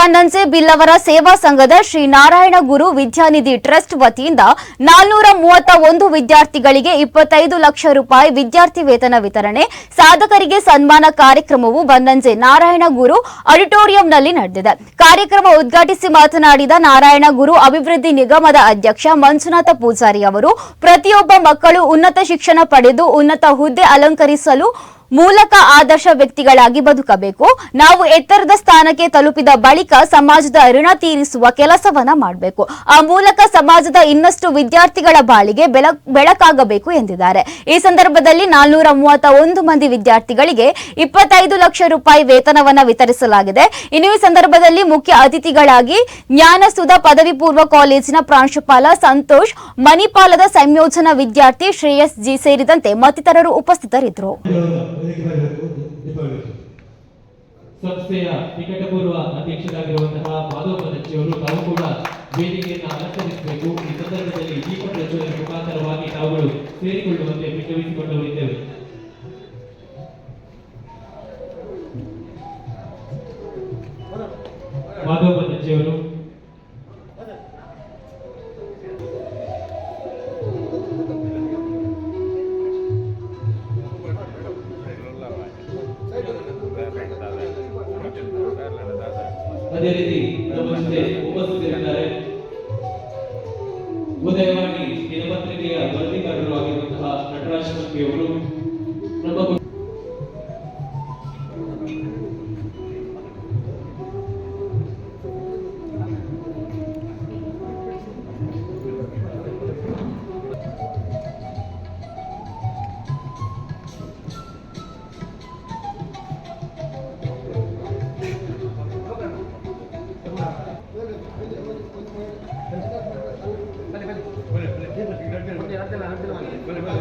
ಬನ್ನಂಜೆ ಬಿಲ್ಲವರ ಸೇವಾ ಸಂಘದ ಶ್ರೀ ನಾರಾಯಣ ಗುರು ವಿದ್ಯಾನಿಧಿ ಟ್ರಸ್ಟ್ ವತಿಯಿಂದ ನಾಲ್ನೂರ ಮೂವತ್ತ ಒಂದು ವಿದ್ಯಾರ್ಥಿಗಳಿಗೆ ಇಪ್ಪತ್ತೈದು ಲಕ್ಷ ರೂಪಾಯಿ ವಿದ್ಯಾರ್ಥಿ ವೇತನ ವಿತರಣೆ, ಸಾಧಕರಿಗೆ ಸನ್ಮಾನ ಕಾರ್ಯಕ್ರಮವು ಬನ್ನಂಜೆ ನಾರಾಯಣ ಗುರು ಆಡಿಟೋರಿಯಂನಲ್ಲಿ ನಡೆದಿದೆ. ಕಾರ್ಯಕ್ರಮ ಉದ್ಘಾಟಿಸಿ ಮಾತನಾಡಿದ ನಾರಾಯಣ ಗುರು ಅಭಿವೃದ್ಧಿ ನಿಗಮದ ಅಧ್ಯಕ್ಷ ಮಂಜುನಾಥ ಪೂಜಾರಿ ಅವರು, ಪ್ರತಿಯೊಬ್ಬ ಮಕ್ಕಳು ಉನ್ನತ ಶಿಕ್ಷಣ ಪಡೆದು ಉನ್ನತ ಹುದ್ದೆ ಅಲಂಕರಿಸಲು ಮೂಲಕ ಆದರ್ಶ ವ್ಯಕ್ತಿಗಳಾಗಿ ಬದುಕಬೇಕು. ನಾವು ಎತ್ತರದ ಸ್ಥಾನಕ್ಕೆ ತಲುಪಿದ ಬಳಿಕ ಸಮಾಜದ ಋಣ ತೀರಿಸುವ ಕೆಲಸವನ್ನ ಮಾಡಬೇಕು. ಆ ಮೂಲಕ ಸಮಾಜದ ಇನ್ನಷ್ಟು ವಿದ್ಯಾರ್ಥಿಗಳ ಬಾಳಿಗೆ ಬೆಳಕ್ ಬೆಳಕಾಗಬೇಕು ಎಂದಿದ್ದಾರೆ. ಈ ಸಂದರ್ಭದಲ್ಲಿ ನಾಲ್ನೂರ ಮೂವತ್ತ ಮಂದಿ ವಿದ್ಯಾರ್ಥಿಗಳಿಗೆ ಇಪ್ಪತ್ತೈದು ಲಕ್ಷ ರೂಪಾಯಿ ವೇತನವನ್ನ ವಿತರಿಸಲಾಗಿದೆ. ಇನ್ನು ಈ ಸಂದರ್ಭದಲ್ಲಿ ಮುಖ್ಯ ಅತಿಥಿಗಳಾಗಿ ಜ್ಞಾನಸುಧ ಪದವಿ ಪೂರ್ವ ಕಾಲೇಜಿನ ಪ್ರಾಂಶುಪಾಲ ಸಂತೋಷ್, ಮಣಿಪಾಲದ ಸಂಯೋಜನಾ ವಿದ್ಯಾರ್ಥಿ ಶ್ರೇಯಸ್ ಜಿ ಸೇರಿದಂತೆ ಮತ್ತಿತರರು ಉಪಸ್ಥಿತರಿದ್ದರು. ಸಂಸ್ಥೆಯ ನಿಕಟಪೂರ್ವ ಅಧ್ಯಕ್ಷರಾಗಿರುವಂತಹ ಮಾಧವ ಪದಚ್ಚಿಯವರು ತಾವು ಕೂಡ ವೇದಿಕೆಯನ್ನು ಅಲಂಕರಿಸಬೇಕು. ಈ ಸಂದರ್ಭದಲ್ಲಿ ದೀಪ ಪ್ರಜ್ವಲನೆ ಮುಖಾಂತರವಾಗಿ ತಾವುಗಳು ಸೇರಿಕೊಳ್ಳುವಂತೆ ವಿಜ್ಞಾಪಿಸಿಕೊಳ್ಳಲಿದ್ದೇವೆ ಮಾಧವ ಪದಚ್ಚಿಯವರು ಅದೇ ರೀತಿ ನಮ್ಮ ಜೊತೆ ಉಪಸ್ಥಿತರಿದ್ದಾರೆ. ಉದಯವಾಣಿ ハハハハ。